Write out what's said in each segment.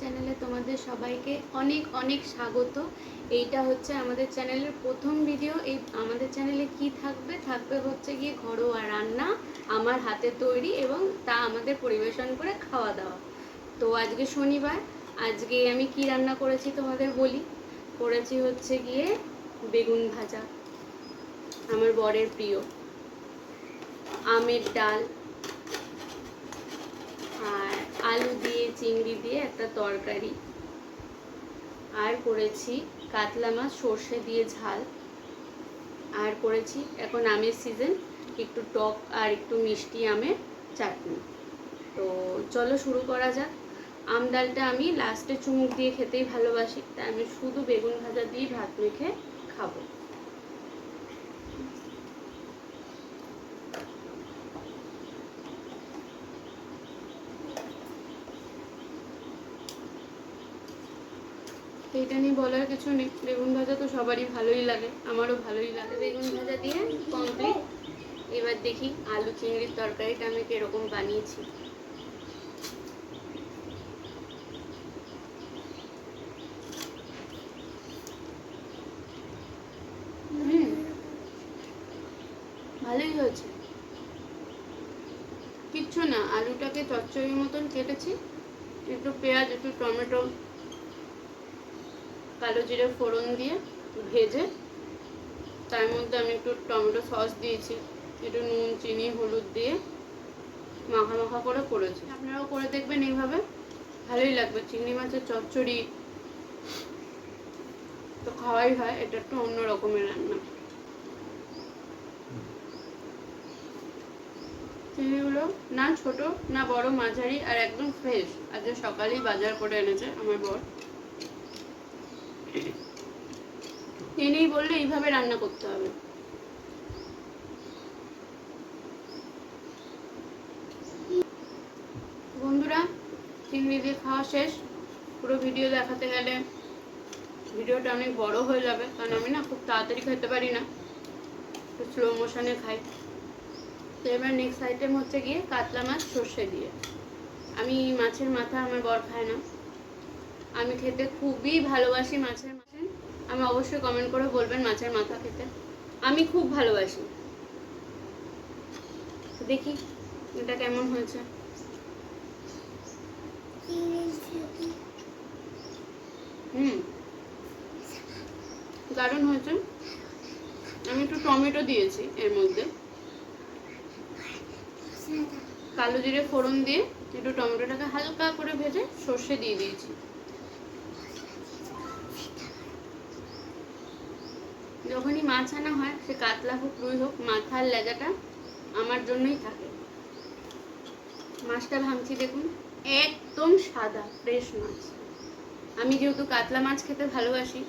চ্যানেলে তোমাদের সবাইকে অনেক অনেক স্বাগত। এইটা হচ্ছে আমাদের চ্যানেলের প্রথম ভিডিও এই আমাদের চ্যানেলে কি থাকবে? থাকবে হচ্ছে গিয়ে ঘরোয়া রান্না, আমার হাতে তৈরি এবং তা আমাদের পরিবেশন করে খাওয়া দাওয়া। তো আজকে শনিবার, আজকে আমি কি রান্না করেছি তোমাদের বলি? করেছি হচ্ছে গিয়ে বেগুন ভাজা, আমার বরের প্রিয়। আমের ডাল আলু দিয়ে, চিংড়ি দিয়ে একটা তরকারি। আর করেছি কাতলা মাছ, সর্ষে দিয়ে ঝাল। আর করেছি এখন আমের সিজন একটু টক আর একটু মিষ্টি আমের চাটনি। তো চলো শুরু করা যাক। আম ডালটা আমি লাস্টে চুমুক দিয়ে খেতেই ভালোবাসি, তাই আমি শুধু বেগুন ভাজা দিয়ে ভাত মেখে খাব। এইটা নিয়ে বলার কিছু নেই। বেগুন ভাজা তো সবারই ভালোই লাগে আমারও ভালোই লাগে। বেগুন ভাজা দিয়ে কমপ্লিট এবার দেখি আলু চিংড়ির তরকারিটা আমি কীরকম বানিয়েছি। হুম ভালোই হয়েছে। কিচ্ছু না আলুটাকে চচ্চড়ির মতন কেটেছি। একটু পেঁয়াজ একটু টমেটো কালো জিরে ফোড়ন দিয়ে ভেজে, তার মধ্যে আমি একটু টমেটো সস দিয়েছি, একটু নুন, চিনি, হলুদ দিয়ে মাখা মাখা করে করেছি। আপনারাও করে দেখবেন এইভাবে, ভালোই লাগবে। চিংড়ি মাছের চচ্চড়ি তো খাওয়াই হয়, এটা একটু অন্য রকমের রান্না। চিংড়িগুলো না ছোট, না বড়, মাঝারি আর একদম ফ্রেশ আজকে সকালেই বাজার করে এনেছে আমার বর। এনেই বললে এইভাবে রান্না করতে হবে। বন্ধুরা, চিংড়ি দিয়ে খাওয়া শেষ। পুরো ভিডিও দেখাতে গেলে ভিডিওটা অনেক বড় হয়ে যাবে, কারণ আমি না খুব তাড়াতাড়ি খেতে পারি না। স্লো মোশনে খাই। তো এবার নেক্সট আইটেম হচ্ছে গিয়ে কাতলা মাছ সর্ষে দিয়ে। আমি মাছের মাথা আমার বর খায় না। আমি খেতে খুবই ভালোবাসি মাছের মাছে আমি অবশ্যই কমেন্ট করে বলবেন মাছের মাথা খেতে। আমি খুব ভালোবাসি। দেখি এটা কেমন হয়েছে। হুম। দারুণ হয়েছে। আমি একটু টমেটো দিয়েছি এর মধ্যে। কালো জিরে ফোড়ন দিয়ে একটু টমেটোটাকে হালকা করে ভেজে সর্ষে দিয়ে দিয়েছি। যখনই মাছ আনা হয়, সে কাতলা হোক, রুই হোক, মাথার লেজাটা আমার জন্যই থাকে। মাছটা ভাঙছি দেখুন, একদম সাদা ফ্রেশ মাছ। আমি যেহেতু কাতলা মাছ খেতে ভালোবাসি,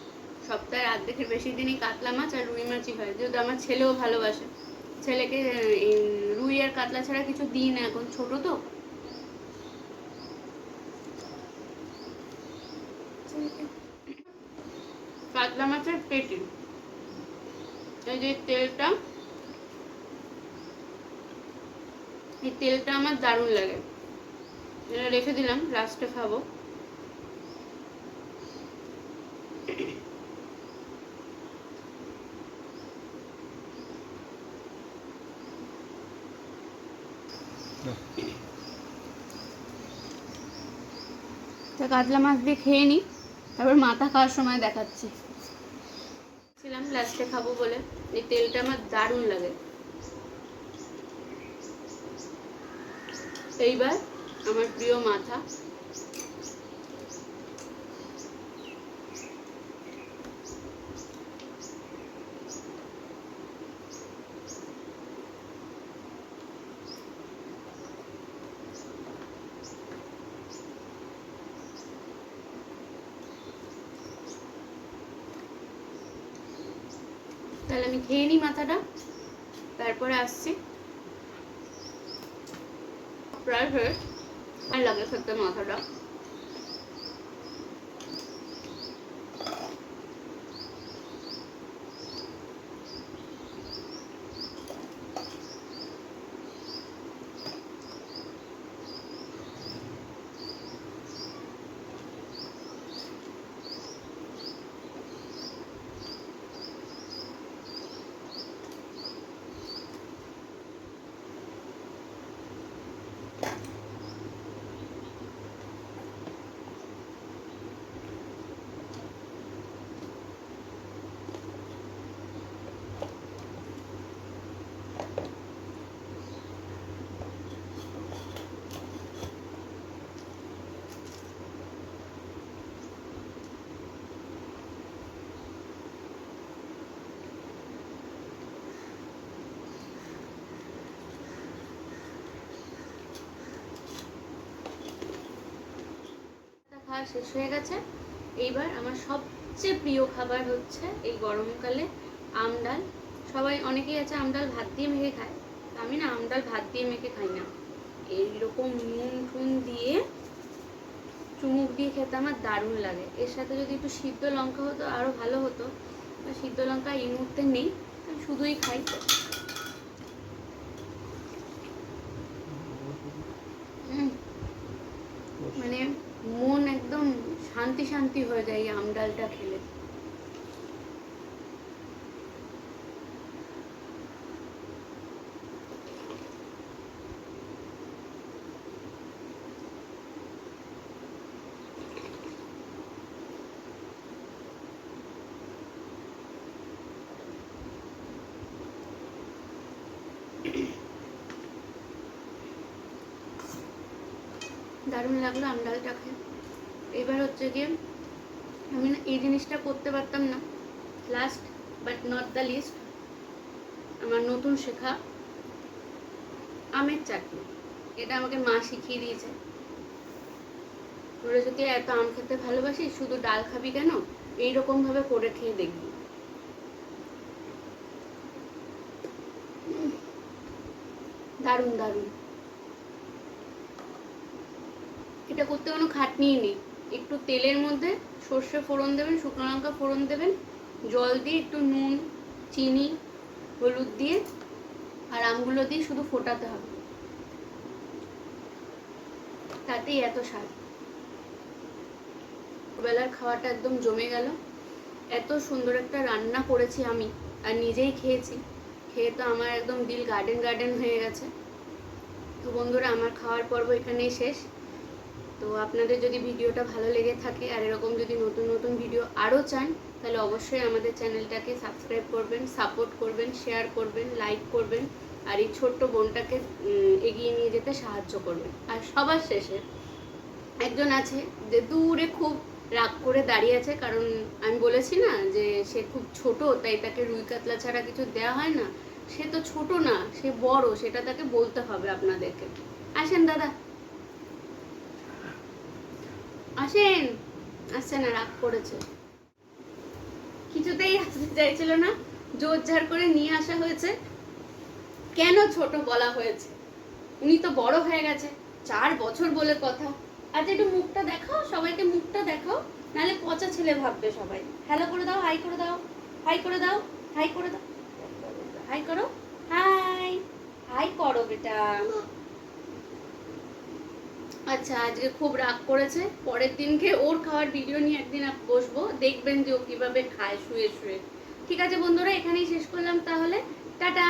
সপ্তাহে আর্ধেকের বেশি দিনই কাতলা মাছ আর রুই মাছই হয়। যেহেতু আমার ছেলেও ভালোবাসে, ছেলেকে রুই আর কাতলা ছাড়া কিছু দিই না, এখন ছোট তো কাতলা মাছের পেটি তেলটা, এই তেলটা আমার দারুণ লাগে। এটা রেখে দিলাম লাস্টে খাব। কাতলা মাছ দিয়ে খেয়ে নিই তারপর মাথা খাওয়ার সময় দেখাচ্ছি। ছিলাম লাস্টে খাব বলে। এই তেলটা আমার দারুণ লাগে। এইবার আমার প্রিয় মাথা। আমি খেয়ে নিই মাথাটা। তারপরে আসছি। প্রায় হয়ে আর লাগে থাকতে মাথাটা। খাওয়া শেষ হয়ে গেছে। এইবার আমার সবচেয়ে প্রিয় খাবার হচ্ছে এই গরমকালে আম ডাল। সবাই অনেকেই আছে আম ডাল ভাত দিয়ে মেখে খায়। আমি না আম ডাল ভাত দিয়ে মেখে খাই না। এইরকম নুন টুন দিয়ে চুমুক দিয়ে খেতে আমার দারুণ লাগে। এর সাথে যদি একটু সিদ্ধ লঙ্কা হতো আরও ভালো হতো। সিদ্ধ লঙ্কা এই মুহূর্তে নেই, আমি শুধুই খাই। শান্তি হয়ে যায় এই আম ডালটা খেলে? দারুণ লাগল আম ডালটা খেয়ে। এবার হচ্ছে গিয়ে আমি না এই জিনিসটা করতে পারতাম না। Last but not the least আমার নতুন শেখা আমের চাটনি। এটা আমাকে মা শিখিয়ে দিয়েছে। তোরা যদি এত আম খেতে ভালোবাসিস? শুধু ডাল খাবি কেন? এইরকমভাবে করে খেয়ে দেখবি। দারুণ দারুণ। এটা করতে কোনো খাটনিই নেই। একটু তেলের মধ্যে সর্ষে ফোড়ন দেবেন, শুকনো লঙ্কা ফোড়ন দেবেন, জল দিয়ে একটু নুন, চিনি, হলুদ দিয়ে আর আমগুলো দিয়ে শুধু ফোটাতে হবে। তাতেই এত স্বাদ। বেলার খাওয়াটা একদম জমে গেল। এত সুন্দর একটা রান্না করেছি আমি আর নিজেই খেয়েছি। খেয়ে তো আমার একদম দিল গার্ডেন গার্ডেন হয়ে গেছে। তো বন্ধুরা, আমার খাওয়ার পর্ব এখানেই শেষ। তো আপনাদের যদি ভিডিওটা ভালো লেগে থাকে আর এরকম যদি নতুন নতুন ভিডিও আরও চান, তাহলে অবশ্যই আমাদের চ্যানেলটাকে সাবস্ক্রাইব করবেন, সাপোর্ট করবেন, শেয়ার করবেন, লাইক করবেন আর এই ছোট্ট বোনটাকে এগিয়ে নিয়ে যেতে সাহায্য করবেন। আর সবার শেষে একজন আছে যে দূরে খুব রাগ করে দাঁড়িয়ে আছে, কারণ আমি বলেছি না যে সে খুব ছোট, তাই তাকে রুই কাতলা ছাড়া কিছু দেওয়া হয় না। সে তো ছোট না, সে বড়, সেটা তাকে বলতে হবে আপনাদেরকে। আসেন দাদা। আসেন। আসছে না রাগ করেছে। কিছুতেই আসতে চাইছিল না। জোর ঝাড় করে নিয়ে আসা হয়েছে। কেন ছোট বলা হয়েছে? উনি তো বড় হয়ে গেছে। চার বছর বলে কথা। আচ্ছা একটু মুখটা দেখাও, সবাইকে মুখটা দেখাও। নাহলে পচা ছেলে ভাববে সবাই। হ্যালো করে দাও, হাই করে দাও, হাই করে দাও, হাই করে দাও, হাই করো, হাই হাই করো বেটা। আচ্ছা আজকে খুব রাগ করেছে। পরের দিনকে ওর খাওয়ার ভিডিও নিয়ে একদিন বসবো, দেখবেন যে ও কীভাবে খায়, শুয়ে শুয়ে। ঠিক আছে বন্ধুরা, এখানেই শেষ করলাম তাহলে। টাটা!